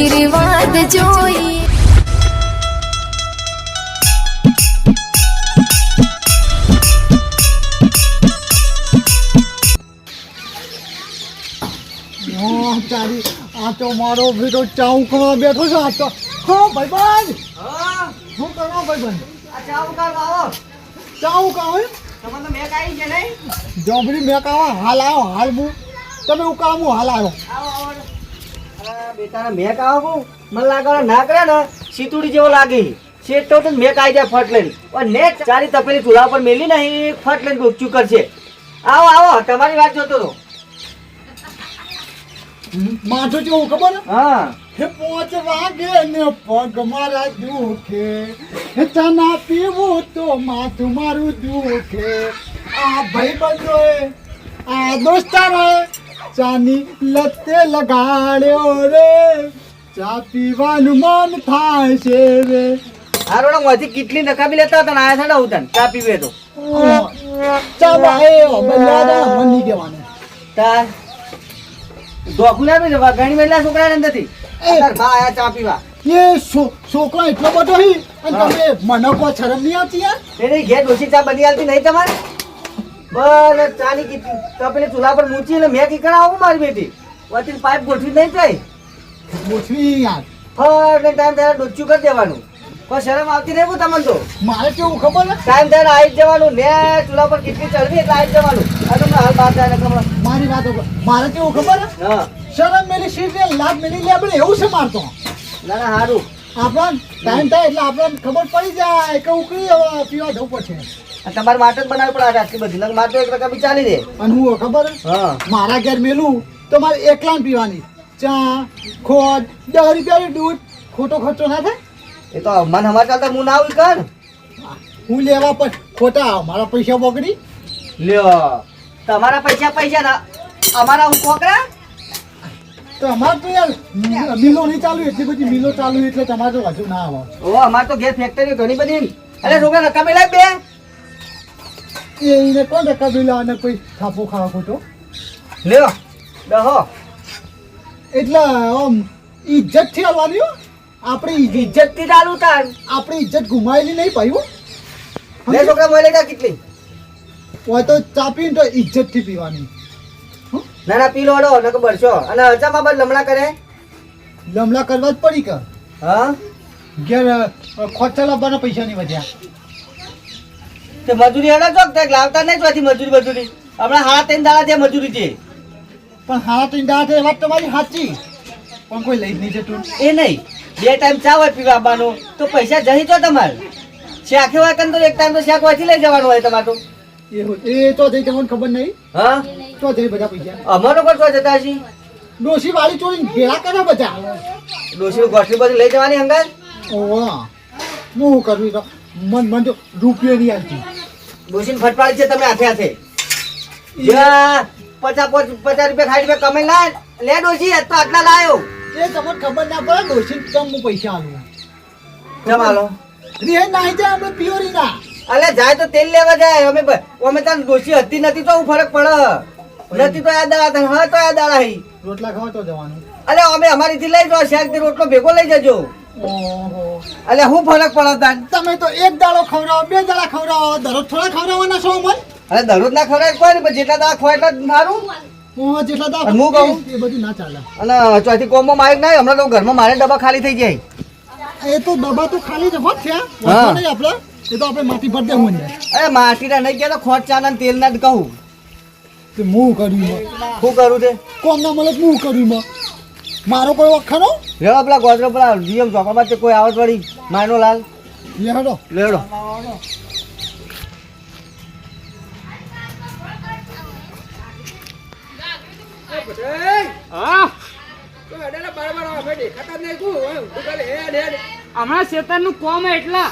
આશીર્વાદ જોઈએ. તારી આ તો મારો બેટો ચાઉ કરવા બેઠો છે આ તો હા ભાઈબંધ! હા. શું કરો ભાઈબંધ? આ આવો ચાઉ કાવે તમને તો મેક આવી છે નહીં? હાલ આવ્યો હાલ હું તમે હું કામ હાલ આવ્યો. આવો આવો. બેટાને મેક આવો મને લાગવા ના કરે ને સીતુડી જેવો લાગે શેઠ તો મેક આવી જાય ફટ લઈને. પણ નેટ ચારી તપેલી ચૂલા પર મેલી નહીં ફટ લઈને ગુપચું કરશે. આવો આવો તમારી વાત જોતો હતો માથું જેવું ખબર? હા. હે પોચ વાગે ને પગ મારા દુખે. હે ચના પીવું તો માથું મારું દુખે. આ ભાઈ બંધો આ દોસ્તારોએ ચાની લતે લગાડ્યો રે. ચા પીવાનું મન થાય છે રે. કેટલી નકામી લેતા હતા આયા થડા ઉતાન ચા પીવે તો. ચા ભાઈ મન તાર જવા ઘણી મહિલા છોકરા નથી તાર બા આયા ચા પીવા. એ છોકરો એટલો બધો હી અને તમે મને કોઈ શરમ નહીં આવતી યાર? એની ઘેર ડોસી ચા બની આલતી નહીં તમારે? બસ ચાલી કીધી તો પેલી ચૂલા પર મૂચી એટલે મેં કીકડા આવું મારી બેટી. વચ્ચે પાઇપ ગોઠવી નહીં જાય ગોઠવી યાર. ફટ ટાઈમ ત્યારે ડોચ્યું કરી દેવાનું. કોઈ શરમ આવતી નહીં તમને તો. મારે કેવું ખબર ને ટાઈમ ત્યારે આવી જવાનું. ને ચૂલા પર કેટલી ચડવી એટલે આવી જવાનું. આ તમને હાલ બાર જાય ખબર. મારી વાત. મારે કેવું ખબર હે હા. શરમ મેલી સીટ ને લાભ મેલી લે આપણે એવું છે મારતો ના ના સારું આપણને ટાઈમ થાય એટલે આપણને ખબર પડી જાય કે ઉકળી હવે પીવા જવું પડશે. તમારે માટે જ બનાવવી પડે આટલી બધી. મારે તો એક રકમ ચાલી દે. અને હું ખબર? હે? મારા ઘેર મેલું તો મારે એકલા પીવાની. ચા ખોટ દસ રૂપિયા દૂધ ખોટો ખર્ચો ના થાય? એ તો મન હમાર ચાલતા હું ના કર. હું લેવા પણ ખોટા મારા પૈસા બગડી લ્યો. તમારા પૈસા પૈસા ના અમારા હું કોકરા તો અમારે તો યાર મિલો નહીં ચાલુ એટલી બધી મિલો ચાલુ એટલે તમારે તો હજુ ના આવે ઓ અમાર તો ગેસ ફેક્ટરી ઘણી બધી. અરે છોકરા રકમ લાગ બે. એને કોણ કબીલા બિલા અને કોઈ થાપો ખાવા ખોટો? લ્યો દહ એટલે આમ ઇજ્જતથી આવવાની આપણી ઇજ્જતથી ચાલુ તાર. આપણી ઇજ્જત ગુમાયેલી નહીં પાયું લે છોકરા મળે કા કેટલી? હોય તો ચાપીને તો ઇજ્જતથી પીવાની ના ના પી લોડો નકર બરશો અને અચામાં બસ લમણા કરે? લમણા કરવા જ પડી કર હા? ઘેર ખોટા પૈસા નહીં વધ્યા તે મજૂરી હેડો ચોક તે લાવતા નહીં ચોથી મજૂરી મજૂરી હમણાં હાથ ત્રણ દાડા છે મજૂરી છે. પણ હા ટીંડા છે એ વાત તમારી સાચી. પણ કોઈ લઈ જ નહીં જતું. એ નહીં. બે ટાઈમ ચા હોય પીવા આવવાનું. તો પૈસા જઈ તો તમારે. શાકે હોય તો એક ટાઈમ તો શાક વાંચી લઈ જવાનું હોય તમારે તો. એ એ તો જઈ તમને ખબર નહીં. હા? તો જઈ બધા પૈસા. અમારો પર તો જતા હશી? ડોસી વાળી ચોરી ભેળા કરે બધા. ડોસી ગોઠવી બધી લઈ જવાની હંગાત? ઓવા હું કરવી તો? મન મન તો રૂપિયો નહીં આવતી ડોસી ફટપાડી છે તમે હાથે હાથે. પચાસ પોચ- પચાસ રૂપિયા ખાઈ રૂપિયા કમાઈ ના લે ડોસી તો આટલા લાયો. એ તમને ખબર ના પડે ડોસી કમ હું પૈસા આલું. જમાલો રે નાઈ જાય અમે પ્યોરી ના. અલે જાય તો તેલ લેવા જાય. અમે અમે તાર ડોસી હતી નથી તો હું ફરક પડે. નથી તો દાળા આડા હા તો આ દાળા હી. રોટલા ખાવા તો જવાનું. અલે અમે અમારીથી લઈ જાઓ શાક રોટલો ભેગો લઈ જજો. અલે હું ફરક પડે તમે તો એક દાડો ખવડાવો બે દાડા ખવડાવો. દરરોજ થોડા ખવડાવવાના છો અમલ? અરે દરરોજ ના ખવડાય કોઈ ને પણ જેટલા દાડા ખવાય એટલા મારું. સારું જેટલા દાડા હું કહું? એ બધું ના ચાલે. અને ચોથી કોમમાં માઇક નહીં? હમણાં તો ઘરમાં મારે ડબ્બા ખાલી થઈ જાય. એ તો ડબ્બા તો ખાલી જ હોત છે નહીં આપણે. એ તો આપણે માટી ભર દેવું અરે માટીના નહીં ગયા તો ખોટ તેલ ના જ કહું. કે હું કર્યું શું કરું છે કોમ ના મળે હું કર્યું માં મારો કોઈ વખત લેવા પેલા ગોદરો પેલા જીએમ ચોકમાં તે કોઈ આવત વળી? માયનો લાલ. લેડો લેડો હમણાં શેતાનનું કોમ એટલા.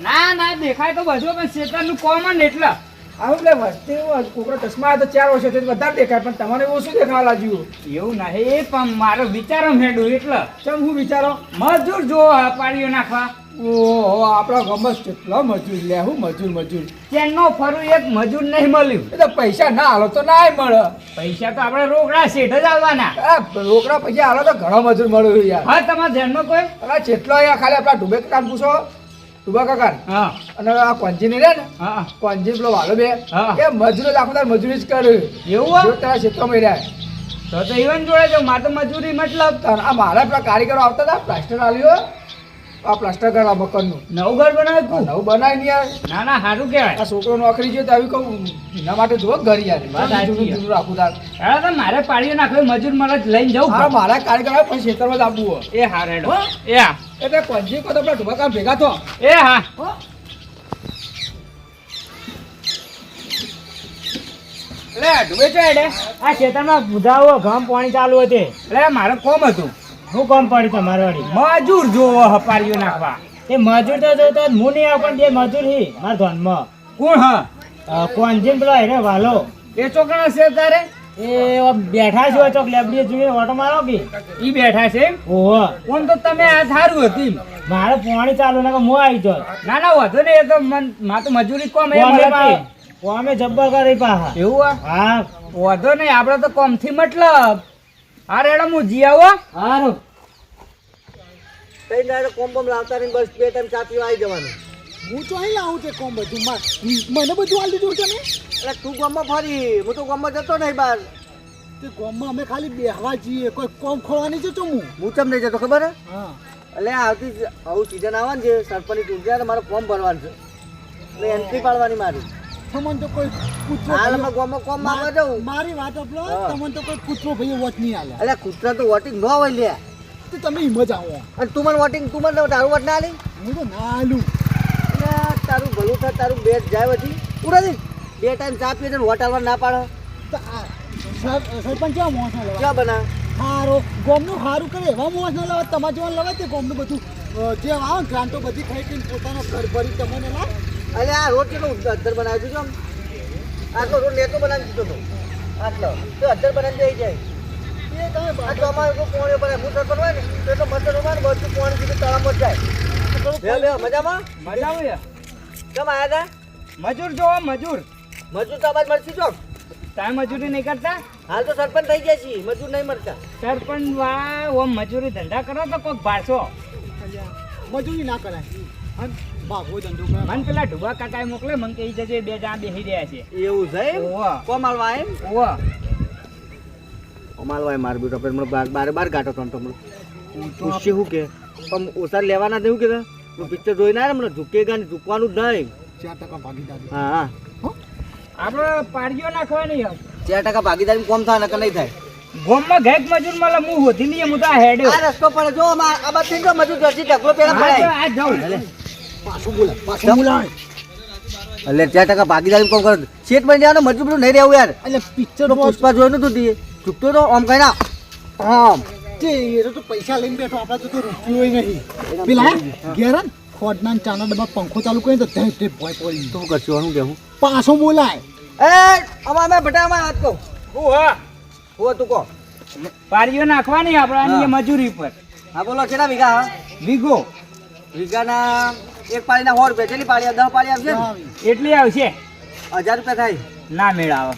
ના ના દેખાય તો બધું પણ શેતાનનું કોમ જ એટલા એવું નહીં પણ મારો વિચારો મેડું એટલે. ચમ હું વિચારો? મજૂર જો પાડીઓ નાખવા. ઓહો આપણા ગામમાં કેટલા મજૂર લે હું મજૂર મજૂર. ચેનનો ફરું એક મજૂર નહીં મળ્યું. એટલે પૈસા ના હાલો તો ના મળે. પૈસા તો આપણે રોકડા શેઠ જ આવવાના રોકડા પૈસા હાલો તો ઘણો મજૂર મળ્યો યાર. હા તમારા ધ્યાનમાં કોઈ? જેટલો અહીંયા ખાલી આપણા ડુબે કામ પૂછો. ડુબા કાકા હા. અને આ કોંજીની રે ને? હા. કોંજી પેલો વાલો બે. હા. એ મજૂરો જ આખો મજૂરી જ કરે. એવું? જો તારા ક્ષેત્રમાં રહ્યા. તો તો ઈવન જોડે જો મારે તો મજૂરી મતલબ આ મારા પેલા કારીગરો આવતા હતા પ્લાસ્ટર આલ્યો. આ પ્લાસ્ટર કરવા મકાનનું નવું ઘર બનાવ્યું? નવું બનાવી નહીં યાર. ના ના સારું કહેવાય. આ છોકરો નોકરી જોઈએ તો આવી કહું એના માટે જો ઘર યાર. જૂનું જૂનું રાખું તાર. હા તો મારે પાડીએ નાખો મજૂર મારે લઈને જવું. હા. મારા કારીગર પણ ખેતરમાં જ આપવું એ હા રેડો હો? એ હા. એટલે કોંજી કહો તો પેલા ઢુબાકા ભેગા થો. એ હા. હો? લે ડૂબે છે એટલે આ ખેતરમાં બુધાવો ઘામ પાણી ચાલુ હતી. એટલે મારે કોમ હતું. શું કામ પડી તમારે વળી? મજૂર જોવો હપારીઓ નાખવા. એ મજૂર તો જોતો જ હું નહીં આવું પણ બે મજૂર હી મારા ધોનમાં. કોણ હા? કોંજીન પેલો હેરે વાલો. એ ચોકણા છે તારે? એ બેઠા છો ચોક લેબડી જોઈએ ઓટો મારો કે ઈ બેઠા છે ઓહો. કોણ તો તમે આ સારું હતી મારે પાણી ચાલુ ને હું આવી જો ના ના વધુ ને એ તો મન મા તો મજૂરી કોમ એ મળતી કોમે જબ્બર કરી પાહા. એવું હા. વધો નહીં આપણે તો કોમથી મતલબ. હા રેડો હું જી આવો. હારો. કઈ દાડે કોમ્બમ લાવતા નહીં બસ બે ટાઈમ ચા આવી જવાનું. હું તો અહીં લાવું છે કોમ બધું. માર- મને બધું આલી દીધું તમે. એટલે તું ગામમાં ફરી? હું તો ગામમાં જતો નહીં બહાર તે ગામમાં અમે ખાલી બેહવા જઈએ. કોઈ કોમ ખોવાની છે તું હું? હું ચમ નહીં જતો ખબર હે? હા. એટલે આવતી આવું સીઝન આવવાની છે. સરપંચની ચૂંટણી મારે ફોર્મ ભરવાનું છે. એટલે એન્ટ્રી પાડવાની મારી. તમને તો કોઈ કૂતરો હાલમાં ભાઈ- કોમ મારવા જાઉં. મારી વાત આપલો તમને તો કોઈ કૂતરો ભાઈ વોટ નહીં આલે. એટલે કૂતરા તો વોટિંગ ન હોય લે. તો તમે હિમ જ આવો. અને તું મને વોટિંગ તું મને તારું વોટ ના આલી? હું તો ના આલું. તારું ભલું થાય તારું બેટ જાય પછી પૂરા દી. બે ટાઈમ ચા પીએ વોટ આલવા ના પાડો. તો આ સરપંચ કેવા મોસ ના ક્યાં બના હારો. ગોમનું સારું કરે એવા મોસ ના લાવે? તમારે જોવાનું લાવે તે ગોમનું બધું? જે આવે ગ્રાન્ટો બધી ખાઈ ખાઈને પોતાનો ઘર ભરી તમને લાવ અલે આ રોડ કેટલો અધર બનાવી દીધો આમ આટલો રોડ લેતો બનાવી દીધો તો. આટલો. તો અધર બનાવી. દઈ જાય. હતા મજૂર જો મજૂર. મજૂર તો અવાજ મળશે ચોક તમે મજૂરી નહીં કરતા? હાલ તો સરપંચ થઈ ગયા છીએ મજૂર નહીં મળતા. સરપંચ વા ઓમ મજૂરી ધંધા કરો તો કોઈક ભાષો મજૂરી ના કરાય. ભાગવો ધંધો કરે. મને પેલા ઢુબા કાકાએ મોકલે મને કહી જજે બે જણા બેસી રહ્યા છે. એવું છે એમ? ઓવા. એમ? ઓવા. માર બેટો પણ બાર બાર બાર ગાટો તો તમને પૂછશે શું કે? પણ ઓછા લેવાના નહીં કે હું પિક્ચર જોઈ ના મને ઝૂકેગા ને ઝૂકવાનું જ નહીં. ચાર ટકા ભાગીદારી. હા હા. આપણે પાડીઓ નાખવાની ચાર ટકા ભાગીદારી કોમ થાય નકર નહીં થાય. ગોમમાં ગેક મજૂર મળે હું હોધી નહીં હું તો હેડ આ રસ્તો પર જો આ બાદ મજૂર જર્સી ઢગલો પેલા આ જાઉં. પાછું બોલા પાછું એટલે ચાર ટકા ભાગીદારી કોમ કરો? શેઠ બની જવાનું મજૂર બધું નહીં રહેવું યાર. એટલે પિક્ચર પુષ્પા જોયું નતું તે ચૂકતો તો આમ કઈ ના. આમ. તે એ તો પૈસા લઈને બેઠો આપણે તો રૂપિયો નહીં. પેલા ગેરન ખોડના ચાના ડબ્બા પંખો ચાલુ કરીને તો ધે ધે ભોય પડી તો કરશું શું કેવું પાછો બોલાય. એ અમાર મેં બટામાં હાથ કહું. હું હા. હું તું કહો પાડીઓ નાખવાની આપણે આની મજૂરી પર હા બોલો કેટલા વીઘા હા? વીઘો. વીઘાના એક પાળીના સો રૂપિયા કેટલી પાળી દસ પાળી આવશે એટલી આવશે? હજાર રૂપિયા થાય. ના મેળ આવે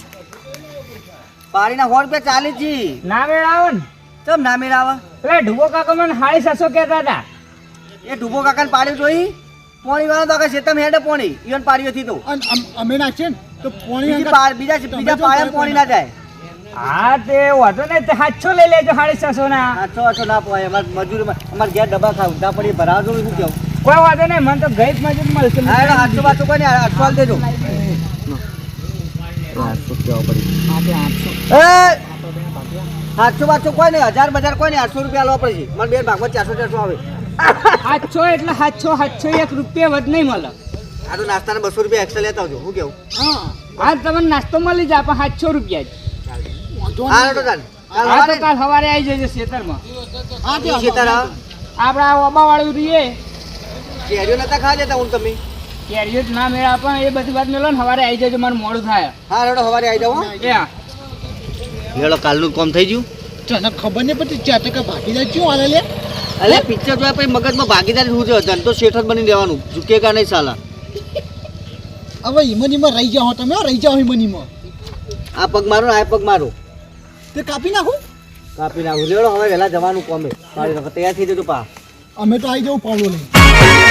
પાળીના સો રૂપિયા ચાલી જી. ના મેળ આવે ને? કેમ ના મેળ આવે એટલે ઢુબો કાકા મને સાડી સસો કહેતા હતા. એ ઢુબો કાકાને પાડી જોઈ? પોણી વાળો તો આખા શેતમ હેડે પોણી. ઈવન પાડીઓથી તો. અમે નાખીએ ને? તો પોણી બીજી બીજા પાળે પોણી ના જાય. હા તે વાંધો નહીં તે સાતસો લઈ લેજો સાડી સાતસો ના આઠસો ના પોય અમારે મજૂરી અમારે ઘેર ડબ્બા ખાવ. ઉધા પડી ભરાવજો શું કેવું? કોઈ વાંધો નહીં મને તો ગઈ મજૂર મળશે. હા આઠસો બારસો કોઈ નહીં આઠસો દેજો. આઠસો બારસો કોઈ નહીં હજાર બજાર કોઈ નહીં આઠસો રૂપિયા લેવા પડે છે. મારે બે ભાગમાં ચારસો ચારસો આવે. સાતસો એટલે સાતસો સાતસો એક રૂપિયા વધ નહીં મળે. આ તો નાસ્તાના બસો રૂપિયા એક્સ્ટ્રા લેતા આવજો શું કેવું? હા. હા તમને નાસ્તો મળી જાય પણ સાતસો રૂપિયા જ. હા. તો કાલ હા તો સવારે? આવી જજો ખેતરમાં હા આપણા ઓબા વાળું રહીએ કેરીઓ નતા ખા લેતા હું તમે? કેરીઓ જ ના મેળા પણ એ બધી વાત મેળો ને સવારે આવી જજો મારું મોડું થાય. હા રેડો હવારે આવી જાવ એ હા કાલનું કોમ થઈ ગયું? તને ખબર નહીં પડતી ચાર ટકા ભાગીદાર શું હાલે લે? અલે પિક્ચર જોયા પછી મગજમાં ભાગીદારી શું છે? ધન તો શેઠ જ બની રહેવાનું. ઝૂકે કા નહીં સાલા? હવે હિમનીમાં રહી જાઓ તમે રહી જાઓ ઈમનીમાં આ પગ મારો ને આ પગ મારો. તે કાપી નાખું? કાપી નાખું. રેડો હવે વહેલા જવાનું કોમે. મારી વખત તૈયાર થઈ જજો પા. અમે તો આવી જવું પાવડો આ